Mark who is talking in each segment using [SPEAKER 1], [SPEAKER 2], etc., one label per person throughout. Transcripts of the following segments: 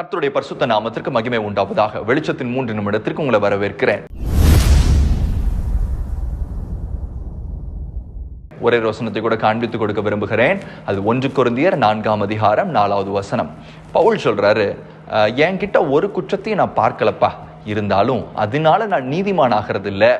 [SPEAKER 1] கர்த்தருடைய பரிசுத்த நாமத்திற்கு மகிமை உண்டாவதாக. வெளிச்சத்தின் மூன்று நிமிடத்திற்கு உங்களை வரவேற்கிறேன். ஒரே ரோசனத்தை கூட காண்பித்து கொடுக்க விரும்புகிறேன். அது ஒன்று குருந்தியர் நான்காம் அதிகாரம் நாலாவது வசனம். பவுல் சொல்றாரு என்கிட்ட ஒரு குற்றத்தையும் நான் பார்க்கலப்பா. இருந்தாலும் அதனால நான் நீதிமான் ஆகிறது இல்லை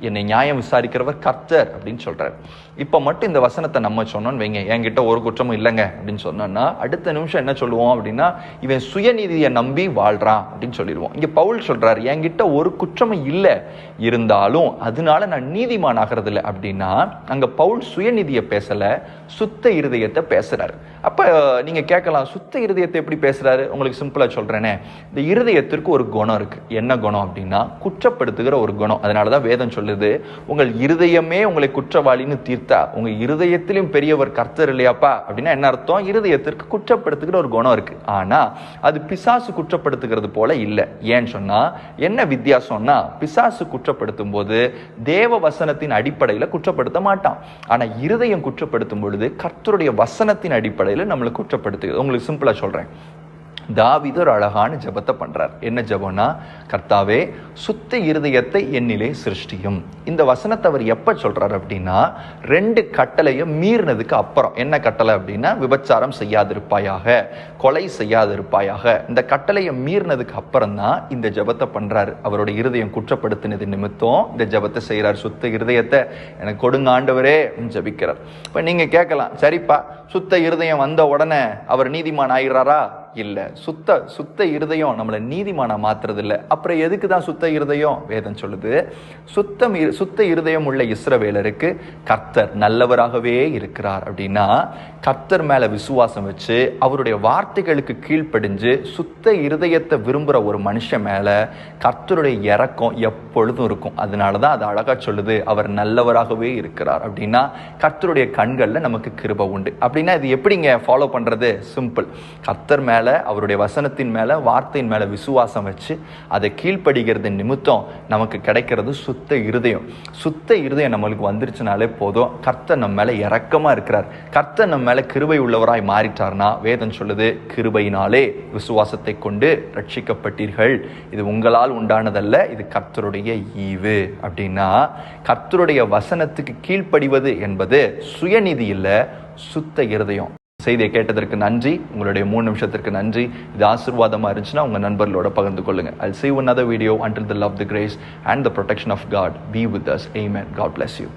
[SPEAKER 1] என்னை நியாயம் விசாரிக்கிறவர் கர்த்தர் அப்படின்னு சொல்றாரு. இப்போ மட்டும் இந்த வசனத்தை நம்ம சொன்னோம்னு வைங்க. என்கிட்ட ஒரு குற்றமும் இல்லைங்க அப்படின்னு சொன்னோன்னா அடுத்த நிமிஷம் என்ன சொல்லுவோம் அப்படின்னா இவன் சுயநீதியை நம்பி வாழ்கிறான் அப்படின்னு சொல்லிடுவோம். இங்க பவுல் சொல்றாரு என்கிட்ட ஒரு குற்றமும் இல்லை. இருந்தாலும் அதனால நான் நீதிமான் ஆகிறதில்ல. அப்படின்னா அங்க பவுல் சுயநீதியை பேசல சுத்த இருதயத்தை பேசுறாரு. அப்ப நீங்க கேட்கலாம் சுத்த இருதயத்தை எப்படி பேசுறாரு? உங்களுக்கு சிம்பிளா சொல்றேனே. இந்த இருதயத்திற்கு ஒரு குணம் இருக்கு. என்ன குணம் அப்படின்னா குற்றப்படுத்துகிற ஒரு குணம். அதனால தான் வேதம் சொல்லுது உங்கள் இருதயமே உங்களை குற்றவாளின்னு தீர்த்தா உங்க இருதயத்திலும் பெரியவர் கர்த்தர் இல்லையாப்பா? அப்படின்னா என்ன அர்த்தம்? இருதயத்திற்கு குற்றப்படுத்துகிற ஒரு குணம் இருக்கு. ஆனா அது பிசாசு குற்றப்படுத்துகிறது போல இல்லை. ஏன்னு சொன்னா என்ன வித்தியாசம்னா பிசாசு குற்றப்படுத்தும் போது தேவ வசனத்தின் அடிப்படையில் குற்றப்படுத்த மாட்டான். ஆனா இருதயம் குற்றப்படுத்தும் பொழுது கர்த்தருடைய வசனத்தின் அடிப்படையில் நம்மளை குற்றப்படுத்துகிறது. உங்களுக்கு சிம்பிளா சொல்றேன். தாவிது ஒரு அழகான ஜெபத்தை பண்ணுறார் என்ன ஜபம்னா கர்த்தாவே சுத்த இருதயத்தை என்னிலே சிருஷ்டியும். இந்த வசனத்தை அவர் எப்போ சொல்கிறார் அப்படின்னா ரெண்டு கட்டளையும் மீறினதுக்கு அப்புறம். என்ன கட்டளை அப்படின்னா விபச்சாரம் செய்யாதிருப்பாயாக கொலை செய்யாதிருப்பாயாக. இந்த கட்டளையை மீறினதுக்கு அப்புறம் தான் இந்த ஜெபத்தை பண்ணுறாரு அவரோட இருதயம் குற்றப்படுத்தினது நிமித்தம் இந்த ஜெபத்தை செய்கிறார் சுத்த இருதயத்தை எனக்கு கொடுங்க ஆண்டவரே அப்படின்னு ஜெபிக்கிறார். இப்ப கேட்கலாம் சரிப்பா சுத்த இருதயம் வந்த உடனே அவர் நீதிமான் ஆயிடுறாரா? இல்லை. சுத்த சுத்த இருதயம் நம்மளை நீதிமானா மாத்துறது அப்புறம் எதுக்கு தான் சுத்த இருதயம்? வேதம் சொல்லுது. சுத்தம் இரு- சுத்த இருதயம் உள்ள இஸ்ரவேலருக்கு கர்த்தர் நல்லவராகவே இருக்கிறார் அப்படின்னா கர்த்தர் மேலே விசுவாசம் வச்சு அவருடைய வார்த்தைகளுக்கு கீழ்ப்படிஞ்சு சுத்த இருதயத்தை விரும்புகிற ஒரு மனுஷன் மேலே கர்த்தருடைய இரக்கம் எப்பொழுதும் இருக்கும். அதனால தான் அது அழகாக சொல்லுது அவர் நல்லவராகவே இருக்கிறார் அப்படின்னா கர்த்தருடைய கண்களில் நமக்கு கிருப உண்டு. அப்படின்னா இது எப்படிங்க ஃபாலோ பண்ணுறது சிம்பிள் கர்த்தர் மேலே அவருடைய வசனத்தின் மேல வார்த்தையின் மேல விசுவாசம் வச்சு அதை கீழ்ப்படுகிறது நிமித்தம் நமக்கு கிடைக்கிறது சுத்த இருதயம். சுத்த இருதயம் நம்மளுக்கு வந்துருச்சுனாலே போதும். கர்த்தர் நம்ம மேல இரக்கமா இருக்கிறார். கர்த்தர் நம்ம மேல கிருபை உள்ளவராய் மாறிட்டார்னா வேதம் சொல்லுது கிருபையினாலே விசுவாசத்தை கொண்டு ரட்சிக்கப்பட்டீர்கள். இது உங்களால் உண்டானதல்ல இது கர்த்தருடைய ஈவு. அப்படின்னா கர்த்தருடைய வசனத்துக்கு கீழ்ப்படிவது என்பது சுயநிதி இல்லை சுத்த இருதயம். செய்தியை கேட்டதற்கு நன்றி உங்களுடைய மூணு நிமிஷத்திற்கு நன்றி இது ஆசீர்வாதமாக இருந்துச்சுன்னா உங்கள் நண்பர்களோட பகிர்ந்து கொள்ளுங்கள் all see one other video until the love the grace and the protection of God be with us and God bless you